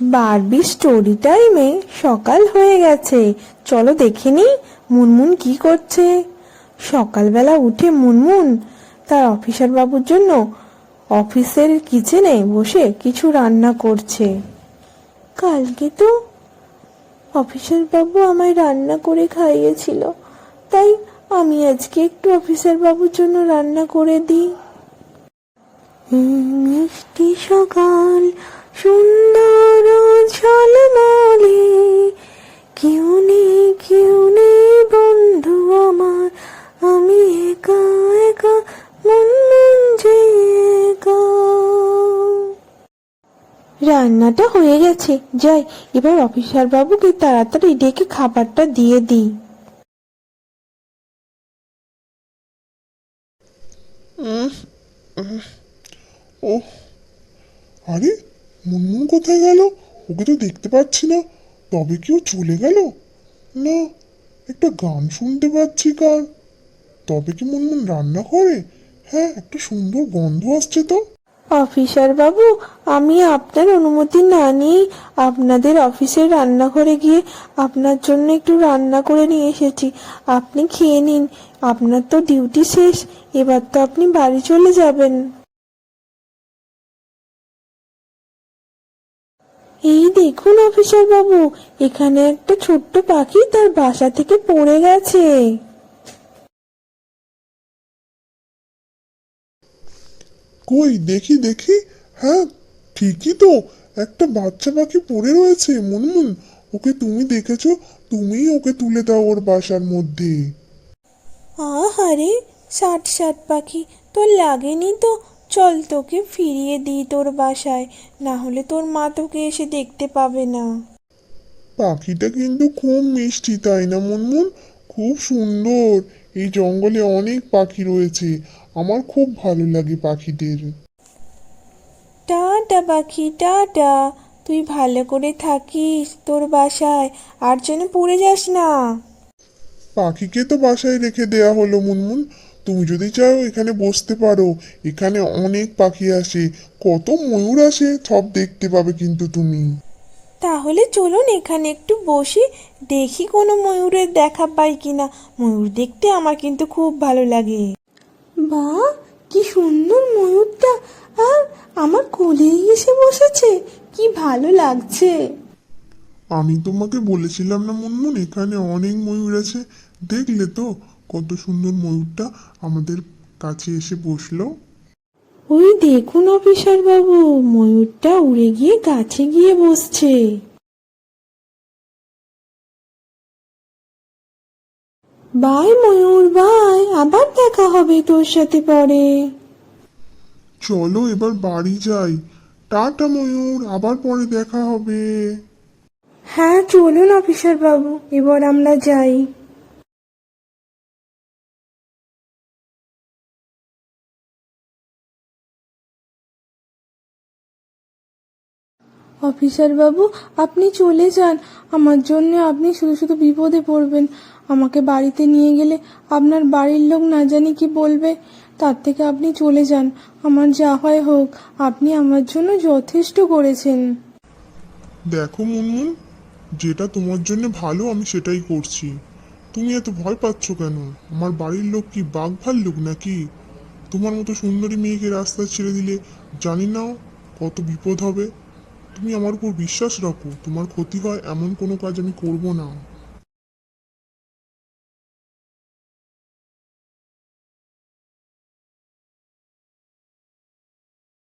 Barbie story টাইমে সকাল হয়ে গেছে। চলো দেখে নি মুনমুন কি করছে। সকালবেলা উঠে মুনমুন তার অফিসার বাবুর জন্য অফিসের কিচেনে বসে কিছু রান্না করছে। কালকে তো অফিসার বাবু আমায় রান্না করে খাইয়েছিল, তাই আমি আজকে একটু অফিসার বাবুর জন্য রান্না করে দিই। মিষ্টি সকাল সুন্দর ঝলমলে। কেউ নেই কেউ নেই বন্ধু আমার। আমি একা একা মন মন যে একা। রান্নাটা হয়ে গেছে যাই। এবার অফিসার বাবুকে তাড়াতাড়ি ডেকে খাবারটা দিয়ে দিই। ও আরে মুনমুন কোথায় গেল? ওকে তো দেখতে পাচ্ছি না। তবে কি ও চলে গেল? না, একটা গান শুনতে পাচ্ছি কার তবে কি মুনমুন রান্না করে হ্যাঁ একটা সুন্দর গন্ধ আসছে তো। অফিসার বাবু, আমি আপনার অনুমতি না নিয়েই আপনাদের অফিসের রান্নাঘরে গিয়ে আপনার জন্য একটু রান্না করে নিয়ে এসেছি। আপনি খেয়ে নিন, আপনার তো ডিউটি শেষ, এবার তো আপনি বাড়ি চলে যাবেন। এই দেখুন অফিসার বাবু এখানে একটা ছোট্ট পাখি তার বাসা থেকে পড়ে গেছে। কই দেখি দেখি। হ্যাঁ ঠিকই তো একটা বাচ্চা পাখি পড়ে রয়েছে মুনমুন। ওকে তুমি দেখেছ তুমিই ওকে তুলে দাও ওর বাসার মধ্যে। আহারে ষাট ষাট পাখি তোর লাগেনি তো চল তোকে ফিরিয়ে দিই তোর বাসায় না হলে তোর মা তোকে এসে দেখতে পাবে না। পাখিটা কিন্তু খুব মিষ্টি তাই না মুনমুন? খুব সুন্দর। এই জঙ্গলে অনেক পাখি রয়েছে। আমার খুব ভালো লাগে পাখিদের। টাটা পাখি টাটা। তুই ভালো করে থাকিস তোর বাসায় আর যেন পড়ে যাস না। পাখিকে তো বাসায় রেখে দেয়া হলো মুনমুন। তুমি যদি চাও এখানে বসতে পারো। এখানে অনেক পাখি আসে। কত ময়ূর আসে সব দেখতে পাবে কিন্তু তুমি। তাহলে চলুন এখানে একটু বসি দেখি কোনো ময়ূরের দেখা পাই কিনা। ময়ূর দেখতে আমার কিন্তু খুব ভালো লাগে। বা কি সুন্দর ময়ূরটা। আর আমার কোলেই এসে বসেছে কি ভালো লাগছে। আমি তোমাকে বলেছিলাম না মুনমুন এখানে অনেক ময়ূর আছে। দেখলে তো কত সুন্দর ময়ূরটা আমাদের কাছে এসে বসল। ওই দেখুন অফিসার বাবু ময়ূরটা উড়ে গিয়ে গাছে গিয়ে বসছে। বাই ময়ূর বাই আবার দেখা হবে তোর সাথে পরে। চলো এবার বাড়ি যাই। টাটা ময়ূর আবার পরে দেখা হবে। হ্যাঁ চলুন অফিসার বাবু এবার আমরা যাই। অফিসার বাবু, আপনি চলে যান। আমার জন্য আপনি শুধু শুধু বিপদে পড়বেন। আমাকে বাড়িতে নিয়ে গেলে আপনার বাড়ির লোক না জানি কি বলবে। তার থেকে আপনি চলে যান। আমার যা হয় হোক, আপনি আমার জন্য যথেষ্ট করেছেন। দেখো মুনমুন, যেটা তোমার জন্য ভালো আমি সেটাই করছি। তুমি এত ভয় পাচ্ছ কেন? আমার বাড়ির লোক কি বাঘ ভাল্লুক নাকি? তোমার মতো সুন্দরী মেয়েকে রাস্তা ছেড়ে দিলে জানি না কত বিপদ হবে। তুমি আমার উপর বিশ্বাস রাখো। তোমার ক্ষতি হয় এমন কোনো কাজ আমি করব না।